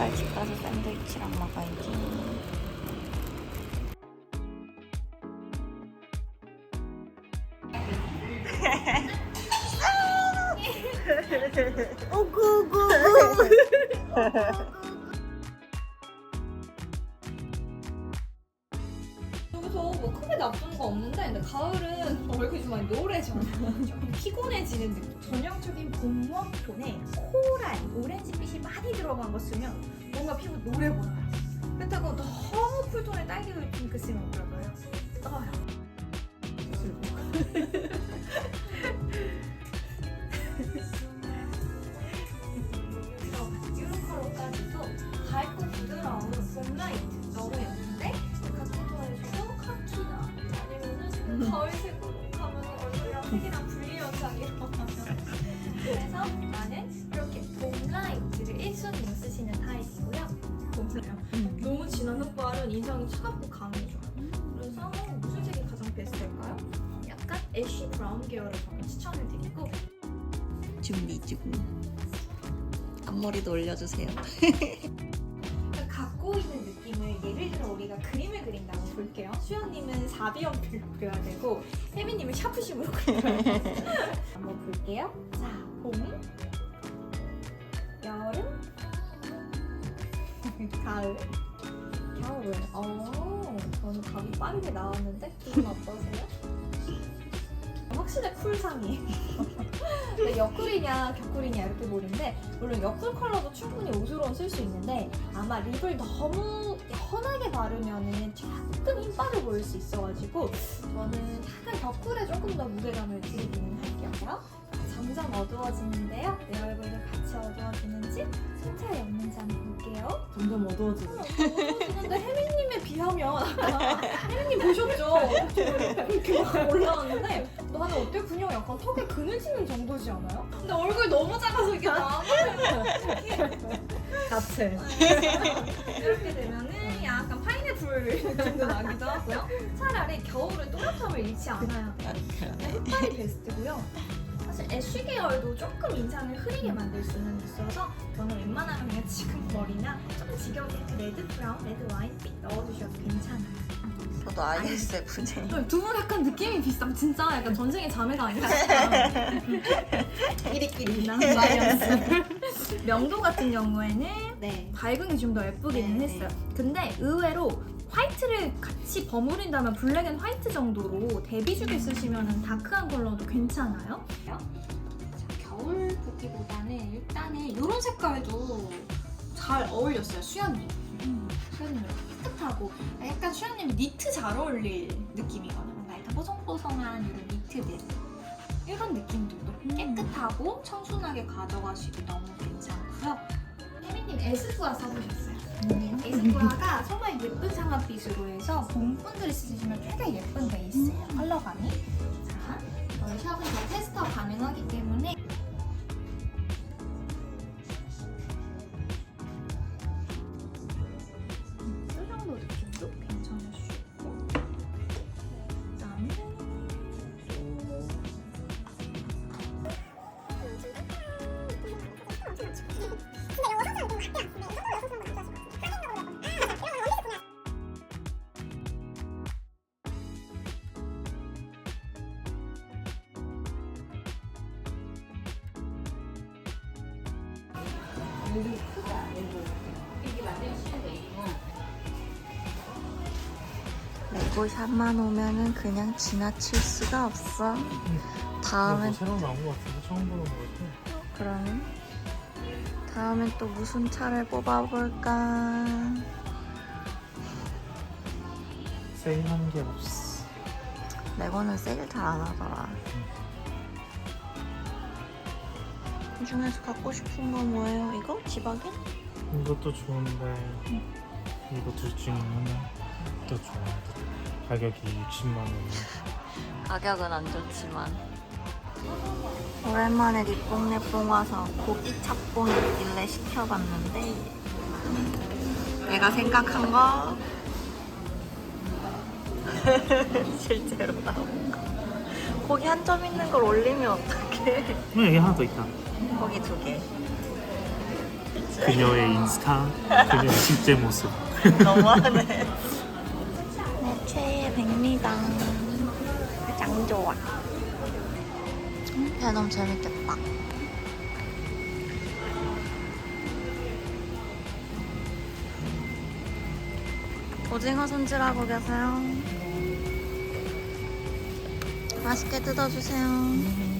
빨리 집 가서 샌드위치랑 먹어야지. 여기서 뭐 크게 나쁜 거 없는데 근데 가을은 얼굴이 좀 많이 노래져 좀 피곤해지는 느낌 전형적인 봄웜 톤에 코랄, 오렌지빛이 많이 들어간 거 쓰면 뭔가 피부 노래 보여요 그렇다고 너무 쿨톤의 딸기 우유 핑크 쓰면 어떨까요? 떠요 이런 컬러까지도 밝고 부드러운 봄 라이트 너무 예쁜데 인상이 차갑고 강해져요. 그래서 무슨 색이 가장 베스트일까요? 약간 애쉬 브라운 계열을 저는 추천을 드리고 준비 중. 앞머리도 올려주세요. 그러니까 갖고 있는 느낌을 예를 들어 우리가 그림을 그린다고 볼게요. 수연님은 사비연필로 그려야 되고 혜민님은 샤프심으로 그려야 돼요. 한번 볼게요. 자, 봄, 여름, 가을, 겨울. 어, 저는 답이 빠르게 나왔는데 기분 어떠세요? 확실히 쿨상이에요. 근데 옆구리냐 겹구리냐 이렇게 보는데 물론 옆쿨 컬러도 충분히 옷으로는 쓸 수 있는데 아마 립을 너무 연하게 바르면은 조금 힘 빠져 보일 수 있어가지고 저는 약간 겹쿨에 조금 더 무게감을 드리기는 할게요. 점점 어두워지는데요. 내 얼굴도 같이 어두워지는지 손 차이 없는지 한번 볼게요. 점점 어두워지고 어두워지는데 혜민님에 비하면 아까 혜민님 보셨죠? 이렇게 막 올라왔는데 나는 어때? 그냥 약간 턱에 그늘지는 정도지 않아요? 근데 얼굴 너무 작아서 이게 나와요. 같은 이렇게 되면은 약간 파인애플 느낌도 나기도 하고요. 차라리 겨울은 또렷함을 잃지 않아요. 흑발이 베스트고요. 사실 애쉬 계열도 조금 인상을 흐리게 만들 수는 있어서 저는 웬만하면 그냥 지금 머리나 조금 지겨울 때 레드 브라운, 레드 와인빛 넣어주셔도 괜찮아요. 저도 ISFJ. 두분 약간 느낌이 비슷함. 진짜 약간 전생의 자매가 아닌가 끼리끼리 바이러스. 명도 같은 경우에는 네. 밝은 게 좀 더 예쁘기는 네, 했어요. 근데 의외로 화이트를 같이 버무린다면 블랙 앤 화이트 정도로 데뷔죽에 쓰시면 다크한 컬러도 괜찮아요. 자, 겨울 붓기보다는 일단은 이런 색깔도 잘 어울렸어요, 수연님. 수연님 이렇게 깨끗하고 약간 수연님 니트 잘 어울릴 느낌이거든요. 뭔가 약간 뽀송뽀송한 이런 니트들. 이런 느낌들도 깨끗하고 청순하게 가져가시기 너무 괜찮고요. 혜민님 에스쁘아 써보셨어요? 에스쁘아가 정말 예쁜 상아빛으로 해서 봄분들이 쓰시면 되게 예쁜 베이스예요. 컬러감이. 자, 저희 샵은 다 테스터 가능하기 때문에 레고 샵만 오면은 그냥 지나칠 수가 없어. 다음엔 뭐 새로 나온 것 같은데 처음 보는 것 같아. 그러면 다음엔 또 무슨 차를 뽑아볼까? 세일하는 게 없어. 레고는 세일 잘 안 하더라. 이 중에서 갖고 싶은 건 뭐예요? 이거? 지박인? 이것도 좋은데 이거 둘 중에 하나 더 좋아. 가격이 60만 원. 가격은 안 좋지만 오랜만에 니뽕내뽕 와서 고기 찹뽕 있길래 시켜봤는데 내가 생각한 거 실제로 나온 거 고기 한 점 있는 걸 올리면 어떡해 어, 여기 하나 더 있다. 고기 두 개. 그녀의 인스타, 그녀의 실제 모습. 너무하네. 내 최애 백미당. 가장 좋아. 음, 배 너무 재밌겠다. 오징어 손질하고 계세요. 맛있게 뜯어주세요.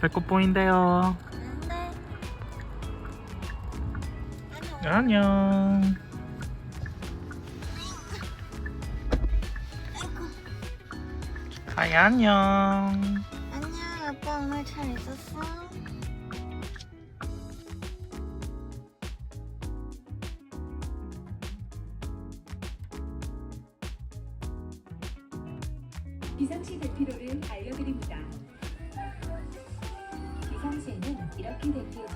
배꼽 보인대요. 네. 안녕. 하이 안녕. 안녕, 아빠 오늘 잘 있었어? 비상시 대피로를 알려드립니다. 이렇게 대피해주세요.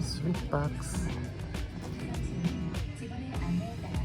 스윗박스. 직원의 안내에 따라